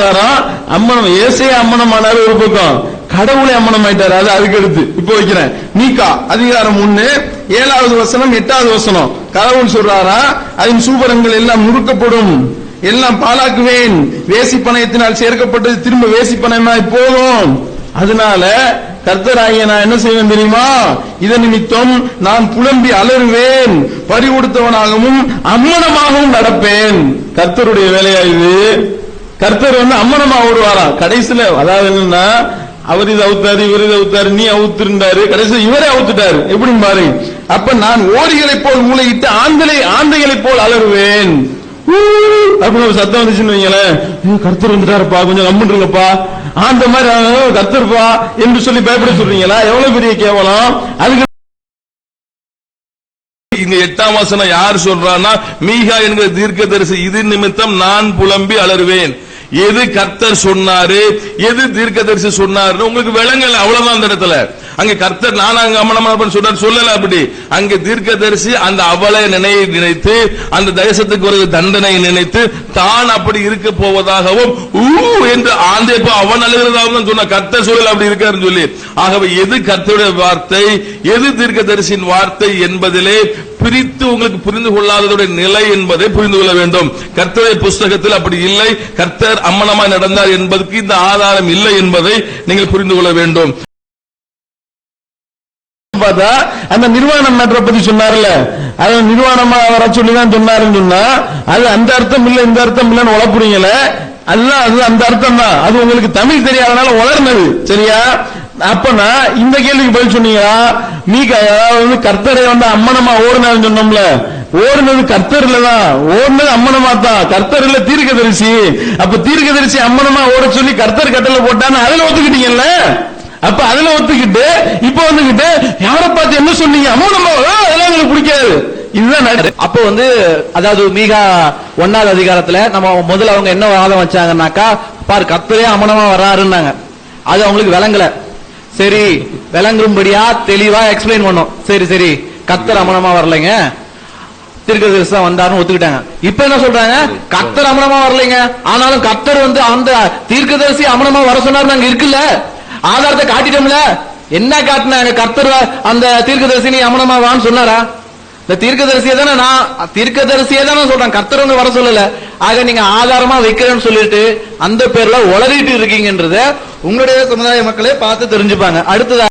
ஆதாரம் அம்மனம் ஏசைய அம்மனம் ஆனாரு ஒரு பக்கம். கடவுளை அம்மனம் ஆயிட்டாரு அது அதுக்கு எடுத்து இப்போ வைக்கிறேன். நீக்கா அதிகாரம் ஒண்ணு ஏழாவது வசனம் எட்டாவது வசனம். கடவுள் சொல்றாரா? அதன் சூபரங்கள் எல்லாம் முறுக்கப்படும் எல்லாம் பாலாக்குவேன் வேசி பணயத்தினால் சேர்க்கப்பட்டது திரும்ப வேசி பணயமாய் போகும். அதனால கர்த்தராகிய நான் என்ன செய்வேன் தெரியுமா? இதன் நிமித்தம் நான் புலம்பி அலறுவேன். பறி கொடுத்தவனாகவும் அம்மனமாகவும் நடப்பேன். கர்த்தருடைய வேலையா இது? கர்த்தர் வந்து அம்மனமா ஓடுவாராம் கடைசியில அதாவது என்னன்னா அவர் இது அவுத்தாரு இவர் இது அவுத்தாரு நீ அவுத்திருந்தாரு கடைசியில் இவரே அவுத்துட்டாரு. எப்படி பாரு. அப்ப நான் ஓடிகளைப் போல் மூளையிட்டு ஆந்தை ஆந்தைகளைப் போல் அலறுவேன். ஊ, அப்படின்னு ஒரு சத்தம் வந்துச்சுன்னு வைங்களேன். ஐயோ, கர்த்தர் வந்துட்டாருப்பா. கொஞ்சம் கம்முன்றீங்கப்பா ஆந்த மாதிரி ஆ, கர்த்தர்ப்பா என்று சொல்லி பயப்பட சொல்றீங்களா? எவ்வளவு பெரிய கேவலம். அதுக்கு இங்க எட்டாம் வசனம் யார் சொல்றான்னா மீகா என்கிற தீர்க்கதரிசி இது நிமித்தம் நான் புலம்பி அலறுவேன். எது கர்த்தர் சொன்னாரு? எது தீர்க்கதரிசி சொன்னாருன்னு உங்களுக்கு விளங்கல அவ்வளவுதான் அந்த இடத்துல. அங்க கர்த்தர் நான் அங்க அம்மனமா சொன்னார் சொல்லல அப்படி. அங்க தீர்க்கதரிசி அந்த அவளை நினை நினைத்து அந்த தேசத்துக்கு ஒரு தண்டனை நினைத்து தான் அப்படி இருக்க போவதாகவும் ஊ என்று ஆந்தேப்ப அவன் அழுகிறதாகவும் சொன்ன கர்த்தர் சொல்லல அப்படி இருக்காருன்னு சொல்லி. ஆகவே எது கர்த்தருடைய வார்த்தை? எது தீர்க்கதரிசியின் வார்த்தை என்பதிலே பிரித்து உங்களுக்கு புரிந்து கொள்ளாததுடைய நிலை என்பதை புரிந்து கொள்ள வேண்டும். கர்த்தருடைய புஸ்தகத்தில் அப்படி இல்லை. கர்த்தர் அம்மனமாய் நடந்தார் என்பதற்கு இந்த ஆதாரம் இல்லை என்பதை நீங்கள் புரிந்து கொள்ள வேண்டும். பார்த்தா அந்த நிர்வாணம் மேட்டரை பத்தி சொன்னார்ல? அது நிர்வாணமா வர சொல்லி தான் சொன்னாருன்னு சொன்னா அது அந்த அர்த்தம் இல்ல இந்த அர்த்தம் இல்லன்னு உழப்புறீங்களே அதுதான் அது அந்த அர்த்தம் தான். அது உங்களுக்கு தமிழ் தெரியாதனால உளர்னது சரியா? அப்பனா இந்த கேள்விக்கு பதில் சொன்னீங்களா? நீ க- அதாவது கர்த்தரை வந்து அம்மனமா ஓடுனாருன்னு சொன்னோம்ல ஓடுனது கர்த்தர்ல தான் ஓடுனது அம்மனமா தான் கர்த்தர் இல்ல தீர்க்கதரிசி. அப்ப தீர்க்கதரிசி அம்மனமா ஓட சொல்லி கர்த்தர் கட்டளை போட்டான்னு அதுல ஒத்துக்கிட்டீங்கல்ல? அப்ப அதுல ஒத்துக்கிட்டு இப்ப வந்துகிட்டு யார பார்த்து என்ன சொன்னீங்க? அம்மனமா அதெல்லாம் எனக்கு பிடிக்காது. இதுதான் நடு- அப்போ வந்து அதாவது மீகா ஒன்னாவது அதிகாரத்துல நம்ம முதல்ல அவங்க என்ன வாதம் வச்சாங்கன்னாக்கா பாரு கர்த்தரே அம்மனமா வராருன்னாங்க அது அவங்களுக்கு விளங்கல. சரி விளங்கும்படியா தெளிவா எக்ஸ்பிளைன் பண்ணோம். சரி சரி. கர்த்தர் அமனமா வரலைங்க. தீர்க்கதரிசி தான் வந்தாருன்னு ஒத்துக்கிட்டாங்க. இப்ப என்ன சொல்றாங்க? கர்த்தர் அமனமா வரலைங்க. ஆனாலும் கர்த்தர் வந்து அந்த தீர்க்கதரிசி அமனமா வர சொன்னார் நாங்க இருக்குல்ல? ஆதாரத்தை காட்டிட்டோம்ல? என்ன காட்டினாங்க? கர்த்தர் அந்த தீர்க்கதரிசி அமனமா வான்னு சொன்னாரா? இந்த தீர்க்கதரிசியை தானே நான் தீர்க்கதரிசியை தானே சொல்றேன். கர்த்தர் வந்து வர சொல்லல. ஆக நீங்க ஆதாரமா வைக்கிறேன்னு சொல்லிட்டு அந்த பேர்ல உளறிட்டு இருக்கீங்கன்றத உங்களுடைய சமுதாய மக்களே பார்த்து தெரிஞ்சுப்பாங்க. அடுத்ததாக